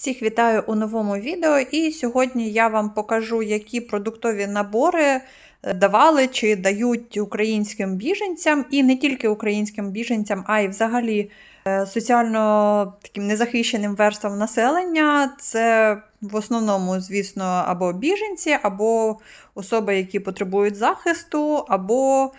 Всіх вітаю у новому відео, і сьогодні я вам покажу, які продуктові набори е, давали чи дають українським біженцям, і не тільки українським біженцям, а й взагалі е, соціально таким незахищеним верствам населення. Це в основному, звісно, або біженці, або особи, які потребують захисту, або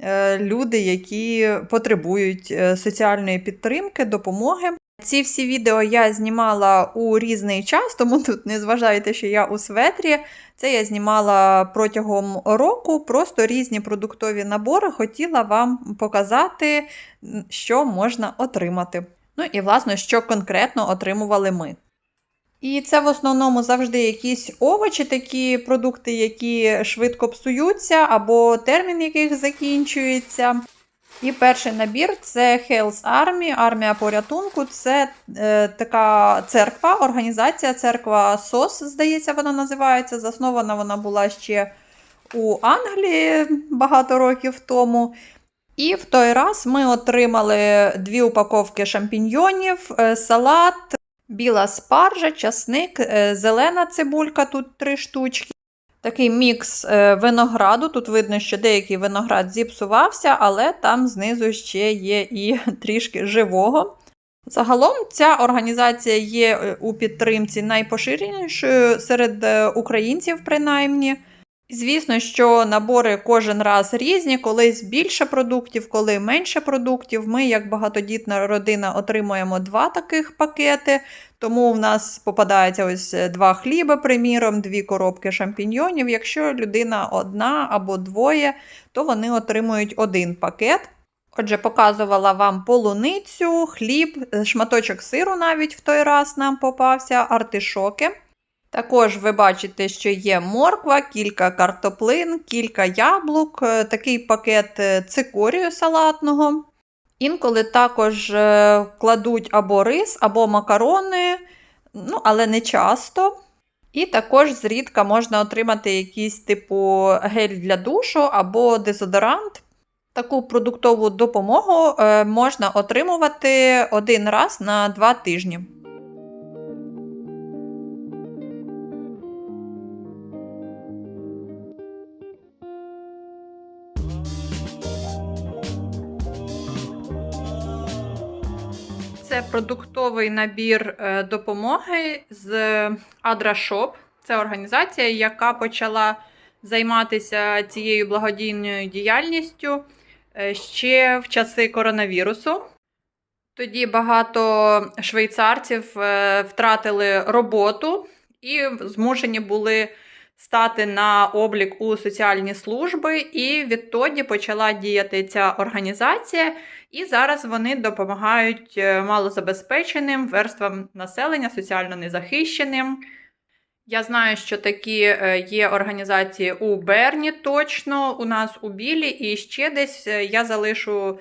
е, люди, які потребують соціальної підтримки, допомоги. Ці всі відео я знімала у різний час, тому тут не зважайте, що я у светрі. Це я знімала протягом року, просто різні продуктові набори. Хотіла вам показати, що можна отримати. Ну і, власне, що конкретно отримували ми. І це в основному завжди якісь овочі, такі продукти, які швидко псуються, або термін яких закінчується. І перший набір це Health Army, армія порятунку. Це е, така церква, організація, церква СОС, здається, вона називається. Заснована вона була ще у Англії багато років тому. І в той раз ми отримали дві упаковки шампіньйонів, е, салат, біла спаржа, часник, е, зелена цибулька, тут три штучки. Такий мікс е, винограду. Тут видно, що деякий виноград зіпсувався, але там знизу ще є і трішки живого. Загалом ця організація є е, у підтримці найпоширенішою серед е, українців, принаймні. Звісно, що набори кожен раз різні, колись більше продуктів, коли менше продуктів. Ми, як багатодітна родина, отримуємо два таких пакети. Тому в нас попадається ось е, два хліба, приміром, дві коробки шампіньйонів. Якщо людина одна або двоє, то вони отримують один пакет. Отже, показувала вам полуницю, хліб, е, шматочок сиру навіть в той раз нам попався, артишоки. Також ви бачите, що є морква, кілька картоплин, кілька яблук, е, такий пакет е, цикорію салатного. Інколи також е, кладуть або рис, або макарони, ну, але не часто. І також зрідка можна отримати якийсь типу гель для душу або дезодорант. Таку продуктову допомогу можна отримувати один раз на два тижні. Продуктовий набір е, допомоги з AdraShop. Це організація, яка почала займатися цією благодійною діяльністю е, ще в часи коронавірусу. Тоді багато швейцарців е, втратили роботу і змушені були стати на облік у соціальні служби, і відтоді почала діяти ця організація. І зараз вони допомагають е, малозабезпеченим верствам населення, соціально незахищеним. Я знаю, що такі е, є організації у Берні точно, у нас у Білі, і ще десь е, я залишу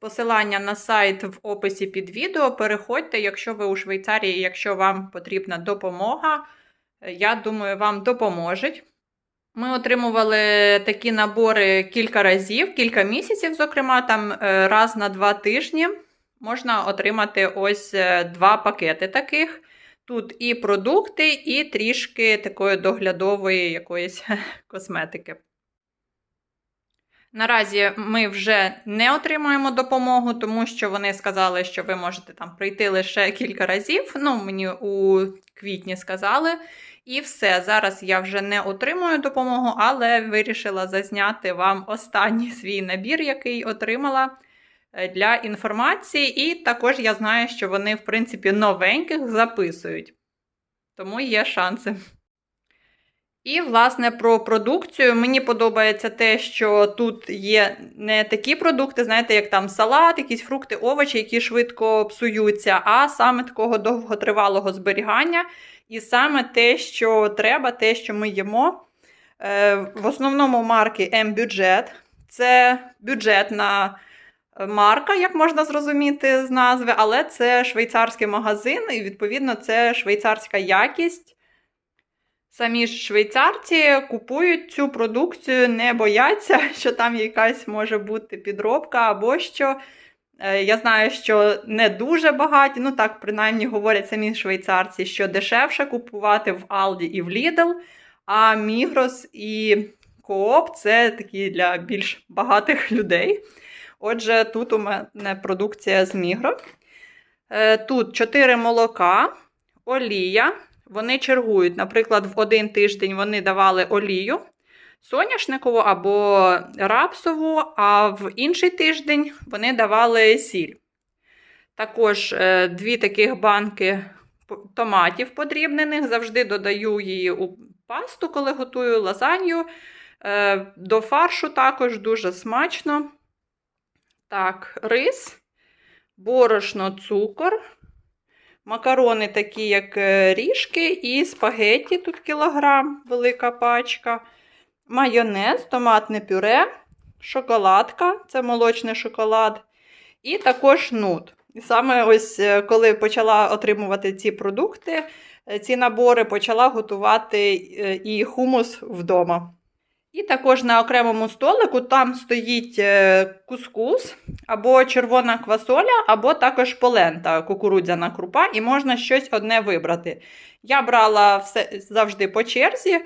посилання на сайт в описі під відео. Переходьте, якщо ви у Швейцарії, якщо вам потрібна допомога, я думаю, вам допоможуть. Ми отримували такі набори кілька разів, кілька місяців, зокрема, там е, раз на два тижні можна отримати ось е, два пакети таких. Тут і продукти, і трішки такої доглядової якоїсь косметики. Наразі ми вже не отримуємо допомогу, тому що вони сказали, що ви можете там прийти лише кілька разів. Ну, мені у квітні сказали. І все. Зараз я вже не отримую допомогу, але вирішила зазняти вам останній свій набір, який отримала е, для інформації. І також я знаю, що вони, в принципі, новеньких записують. Тому є шанси. І, власне, про продукцію. Мені подобається те, що тут є не такі продукти, знаєте, як там салат, якісь фрукти, овочі, які швидко псуються, а саме такого довготривалого зберігання. І саме те, що треба, те, що ми їмо. Е, в основному марки М-бюджет. Це бюджетна марка, як можна зрозуміти з назви, але це швейцарський магазин, і, відповідно, це швейцарська якість. Самі ж швейцарці купують цю продукцію, не бояться, що там якась може бути підробка або що. Е, Я знаю, що не дуже багаті, ну так, принаймні говорять самі швейцарці, що дешевше купувати в Aldi і в Lidl, а Migros і Coop – це такі для більш багатих людей. Отже, тут у мене продукція з Migros. Е, Тут 4 молока, олія. Вони чергують. Наприклад, в один тиждень вони давали олію соняшникову або рапсову, а в інший тиждень вони давали сіль. Також е, дві таких банки томатів подрібнених. Завжди додаю її у пасту, коли готую лазанью. Е, До фаршу також дуже смачно. Так, рис, борошно, цукор. Макарони такі, як е, ріжки, і спагетті, тут кілограм, велика пачка, майонез, томатне пюре, шоколадка, це молочний шоколад, і також нут. І саме ось е, коли почала отримувати ці продукти, е, ці набори, почала готувати і хумус вдома. І також на окремому столику там стоїть е, кускус, або червона квасоля, або також полента, кукурудзяна крупа, і можна щось одне вибрати. Я брала все завжди по черзі.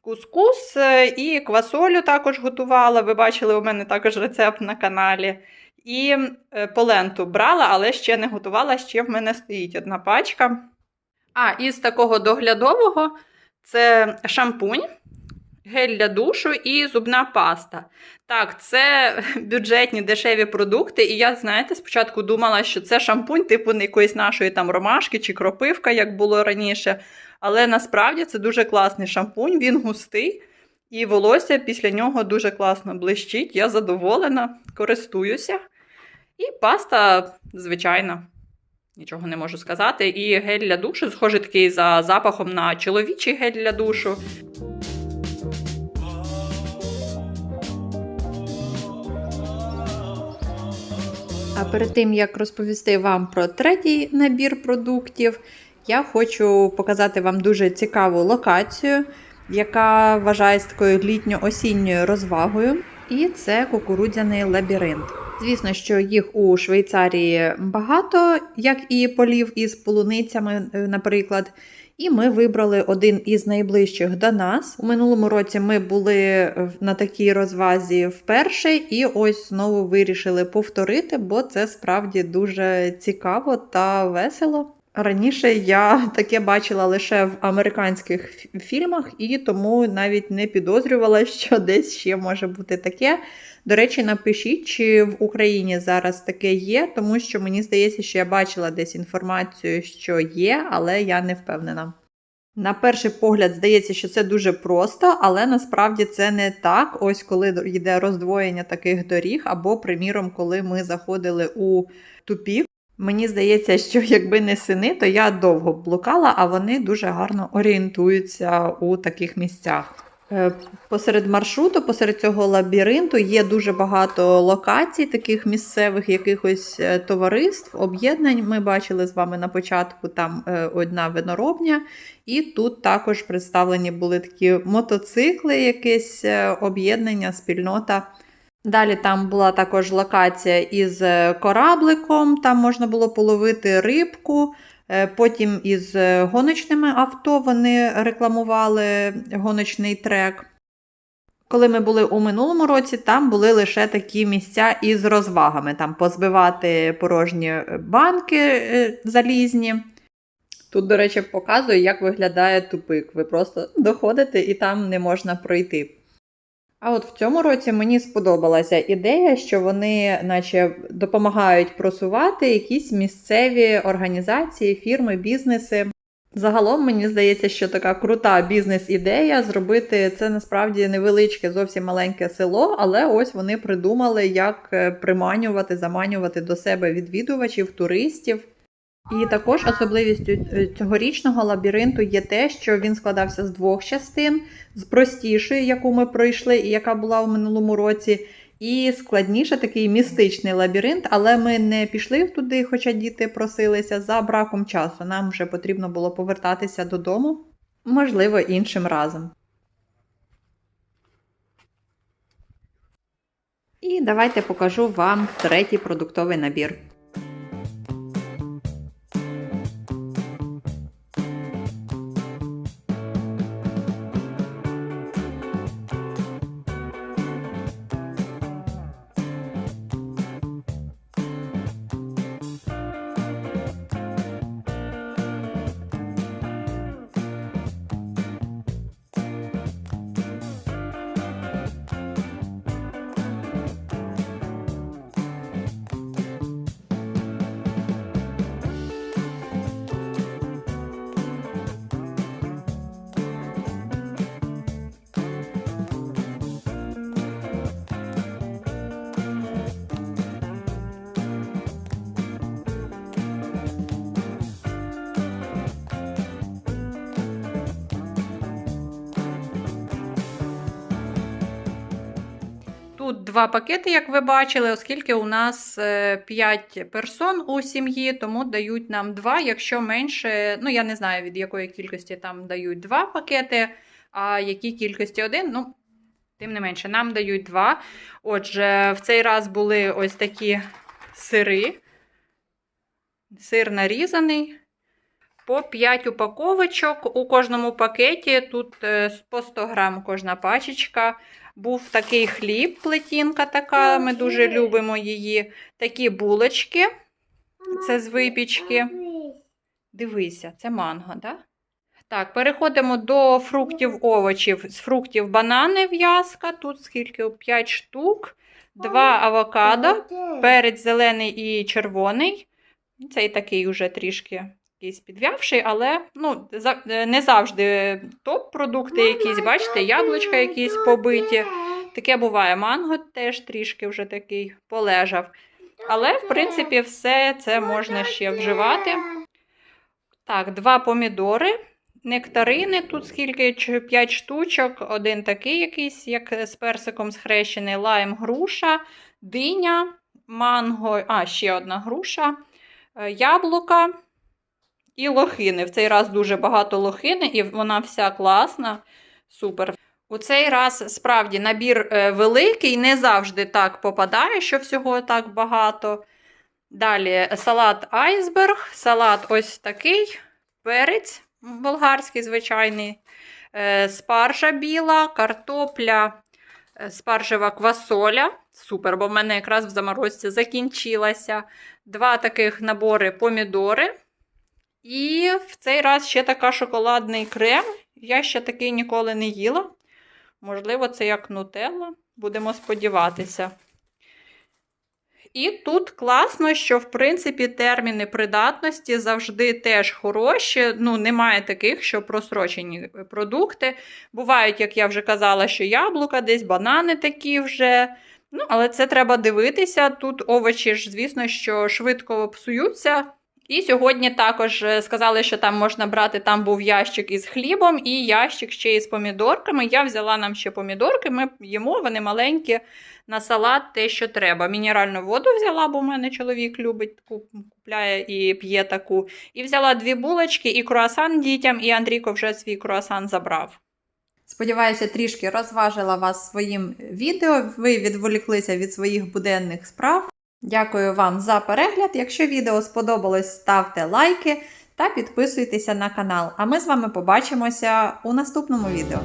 Кускус е, і квасолю також готувала. Ви бачили, у мене також рецепт на каналі. І е, поленту брала, але ще не готувала, ще в мене стоїть одна пачка. А, із такого доглядового це шампунь гель для душу і зубна паста. Так, це бюджетні дешеві продукти. І я, знаєте, спочатку думала, що це шампунь, типу якоїсь нашої там ромашки чи кропивка, як було раніше. Але насправді це дуже класний шампунь, він густий, і волосся після нього дуже класно блищить. Я задоволена, користуюся. І паста, звичайна. Нічого не можу сказати. І гель для душу, схожий такий за запахом на чоловічий гель для душу. А перед тим як розповісти вам про третій набір продуктів, я хочу показати вам дуже цікаву локацію, яка вважається такою літньо-осінньою розвагою. І це кукурудзяний лабіринт. Звісно, що їх у Швейцарії багато, як і полів із полуницями, наприклад. І ми вибрали один із найближчих до нас. У минулому році ми були на такій розвазі вперше, і ось знову вирішили повторити, бо це справді дуже цікаво та весело. Раніше я таке бачила лише в американських фільмах, і тому навіть не підозрювала, що десь ще може бути таке. До речі, напишіть, чи в Україні зараз таке є, тому що мені здається, що я бачила десь інформацію, що є, але я не впевнена. На перший погляд здається, що це дуже просто, але насправді це не так. Ось коли йде роздвоєння таких доріг, або, приміром, коли ми заходили у тупік. Мені здається, що якби не сини, то я довго блукала, а вони дуже гарно орієнтуються у таких місцях. Е, Посеред маршруту, посеред цього лабіринту є дуже багато локацій, таких місцевих якихось е, товариств, об'єднань. Ми бачили з вами на початку там е, одна виноробня, і тут також представлені були такі мотоцикли, якесь об'єднання, спільнота. Далі там була також локація із е, корабликом, там можна було половити рибку. Е, Потім із е, гоночними авто вони рекламували гоночний трек. Коли ми були у минулому році, там були лише такі місця із розвагами: там позбивати порожні банки залізні. Тут, до речі, показую, як виглядає тупик. Ви просто доходите і там не можна пройти. А от в цьому році мені сподобалася ідея, що вони, наче, допомагають просувати якісь місцеві організації, фірми, бізнеси. Загалом мені здається, що така крута бізнес-ідея зробити це насправді невеличке, зовсім маленьке село, але ось вони придумали, як е, приманювати, заманювати до себе відвідувачів, туристів. І також особливістю е, цьогорічного лабіринту є те, що він складався з двох частин: з простішої, яку ми пройшли, і яка була у минулому році, і складніше такий містичний лабіринт, але ми не пішли туди, хоча діти просилися за браком часу. Нам вже потрібно було повертатися додому, можливо, іншим разом. І І давайте покажу вам третій продуктовий набір. Два пакети, як ви бачили, оскільки у нас 5 персон у сім'ї, тому дають нам 2, якщо менше, ну я не знаю від якої кількості там дають 2 пакети, а якій кількості один, ну, тим не менше, нам дають 2. Отже, в цей раз були ось такі сири. Сир нарізаний. По 5 упаковочок у кожному пакеті, тут е, по 100 грам кожна пачечка. Був такий хліб, плетінка така, ми дуже любимо її. Такі булочки, це з випічки. Дивися, це манго, так? Да? Так, переходимо до фруктів, овочів. З фруктів банани в'язка, тут скільки? 5 штук, 2 авокадо, перець зелений і червоний. Цей такий уже трішки якийсь підв'явший, але ну, за- не завжди топ-продукти якісь, бачите, яблучка якісь побиті. Таке буває манго теж трішки вже такий полежав. Але, в принципі, все це можна ще вживати. Так, два помідори, нектарини, тут скільки 5 штучок, один такий якийсь, як з персиком схрещений, лайм, груша, диня, манго, а, ще одна груша, е, яблука і лохини. В цей раз дуже багато лохини, і вона вся класна, супер. У цей раз справді набір е, великий, не завжди так попадає, що всього так багато. Далі салат айсберг, салат ось такий, перець болгарський, звичайний, е, спаржа біла, картопля, е, спаржева квасоля. Супер, бо в мене якраз в заморозці закінчилася. Два таких набори помідори. І в цей раз ще така шоколадний крем. Я ще такий ніколи не їла. Можливо, це як нутелла. Будемо сподіватися. І тут класно, що, в принципі, терміни придатності завжди теж хороші. Ну, немає таких, що просрочені продукти. Бувають, як я вже казала, що яблука, десь банани такі вже. Ну, але це треба дивитися. Тут овочі ж, звісно, що швидко псуються. І сьогодні також е, сказали, що там можна брати, там був ящик із хлібом і ящик ще із помідорками. Я взяла нам ще помідорки, ми їмо, вони маленькі, на салат те, що треба. Мінеральну воду взяла, бо в мене чоловік любить купляє і п'є таку. І взяла дві булочки і круасан дітям, і Андрійко вже свій круасан забрав. Сподіваюся, трішки розважила вас своїм відео. Ви відволіклися від своїх буденних справ. Дякую вам за перегляд. Якщо відео сподобалось, ставте лайки та підписуйтеся на канал. А ми з вами побачимося у наступному відео.